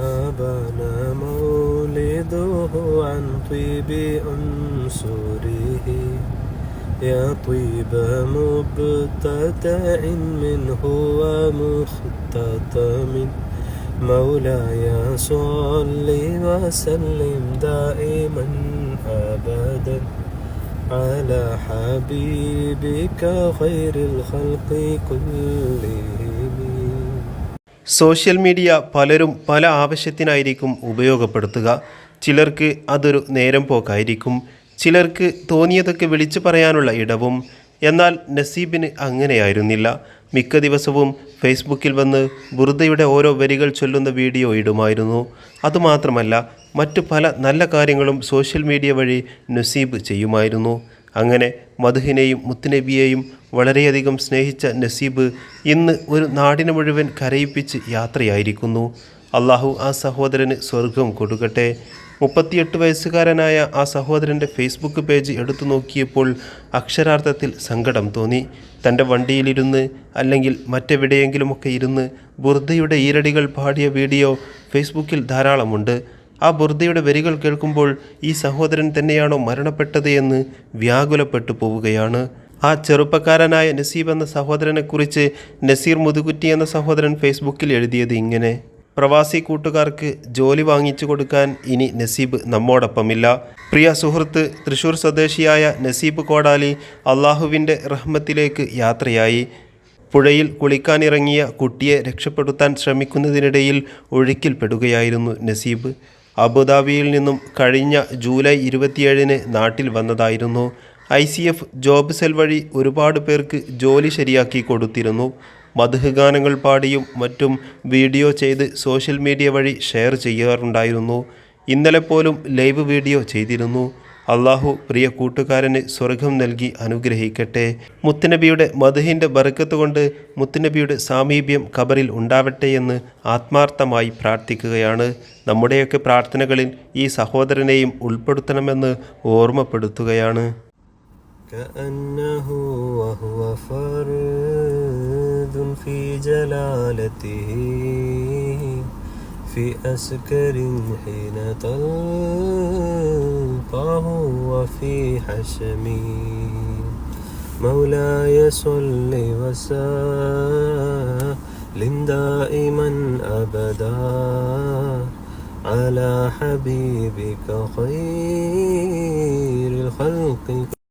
أبانا مولده عن طيب أنصره يا طيب مبتدع منه ومختتم مولاي. صل وسلم دائما أبدا على حبيبك خير الخلق كلهم. Social media പലരും പല ആവശ്യത്തിനായിരിക്കും ഉപയോഗപ്പെടുത്തുക. ചിലർക്ക് അതൊരു നേരം പോക്കായിരിക്കും. ചിലർക്ക് തോന്നിയതൊക്കെ വിളിച്ചു പറയാനുള്ള ഇടവും. എന്നാൽ നസീബിന് അങ്ങനെയായിരുന്നില്ല. മിക്ക ദിവസവും ഫേസ്ബുക്കിൽ വന്ന് ബുറുദയുടെ ഓരോ വരികൾ ചൊല്ലുന്ന വീഡിയോ ഇടുമായിരുന്നു. അതുമാത്രമല്ല മറ്റു പല നല്ല കാര്യങ്ങളും സോഷ്യൽ മീഡിയ വഴി നസീബ് ചെയ്യുമായിരുന്നു. അങ്ങനെ മധുഹിനെയും മുത്തുനബിയെയും വളരെയധികം സ്നേഹിച്ച നസീബ് ഇന്ന് ഒരു നാടിനെ മുഴുവൻ കരയിപ്പിച്ച് യാത്രയായിരിക്കുന്നു. അള്ളാഹു ആ സഹോദരന് സ്വർഗം കൊടുക്കട്ടെ. മുപ്പത്തിയെട്ട് വയസ്സുകാരനായ ആ സഹോദരന്റെ ഫേസ്ബുക്ക് പേജ് എടുത്തു നോക്കിയപ്പോൾ അക്ഷരാർത്ഥത്തിൽ സങ്കടം തോന്നി. തന്റെ വണ്ടിയിലിരുന്ന് അല്ലെങ്കിൽ മറ്റെവിടെയെങ്കിലുമൊക്കെ ഇരുന്ന് ബുർദയുടെ ഈരടികൾ പാടിയ വീഡിയോ ഫേസ്ബുക്കിൽ ധാരാളമുണ്ട്. ആ ബുർദയുടെ വരികൾ കേൾക്കുമ്പോൾ ഈ സഹോദരൻ തന്നെയാണോ മരണപ്പെട്ടത് എന്ന് വ്യാകുലപ്പെട്ടു പോവുകയാണ്. ആ ചെറുപ്പക്കാരനായ നസീബ് എന്ന സഹോദരനെക്കുറിച്ച് നസീർ മുതുകുറ്റി എന്ന സഹോദരൻ ഫേസ്ബുക്കിൽ എഴുതിയത് ഇങ്ങനെ. പ്രവാസി കൂട്ടുകാർക്ക് ജോലി വാങ്ങിച്ചു കൊടുക്കാൻ ഇനി നസീബ് നമ്മോടൊപ്പമില്ല. പ്രിയ സുഹൃത്ത് തൃശൂർ സ്വദേശിയായ നസീബ് കോടാലി അള്ളാഹുവിന്റെ റഹ്മത്തിലേക്ക് യാത്രയായി. പുഴയിൽ കുളിക്കാനിറങ്ങിയ കുട്ടിയെ രക്ഷപ്പെടുത്താൻ ശ്രമിക്കുന്നതിനിടയിൽ ഒഴുക്കിൽപ്പെടുകയായിരുന്നു നസീബ്. അബുദാബിയിൽ നിന്നും കഴിഞ്ഞ ജൂലൈ ഇരുപത്തിയേഴിന് നാട്ടിൽ വന്നതായിരുന്നു. I C F job cell വഴി ഒരുപാട് പേർക്ക് ജോലി ശരിയാക്കി കൊടുത്തിരുന്നു. മധുഗാനങ്ങൾ പാടിയും മറ്റും വീഡിയോ ചെയ്ത് സോഷ്യൽ മീഡിയ വഴി ഷെയർ ചെയ്യാറുണ്ടായിരുന്നു. ഇന്നലെ പോലും ലൈവ് വീഡിയോ ചെയ്തിരുന്നു. അള്ളാഹു പ്രിയ കൂട്ടുകാരന് സ്വർഗം നൽകി അനുഗ്രഹിക്കട്ടെ മുത്തുനബിയുടെ മധുഹിൻ്റെ ബർക്കത്ത് കൊണ്ട് മുത്തുനബിയുടെ സാമീപ്യം ഖബറിൽ ഉണ്ടാവട്ടെ എന്ന് ആത്മാർത്ഥമായി പ്രാർത്ഥിക്കുകയാണ് നമ്മുടെയൊക്കെ പ്രാർത്ഥനകളിൽ ഈ സഹോദരനെയും ഉൾപ്പെടുത്തണമെന്ന് ഓർമ്മപ്പെടുത്തുകയാണ് كأنه وهو فرد في جلالته في أسكر حين تلقاه وفي حشم. مولاي صل وسلم دائما أبدا على حبيبك خير الخلق.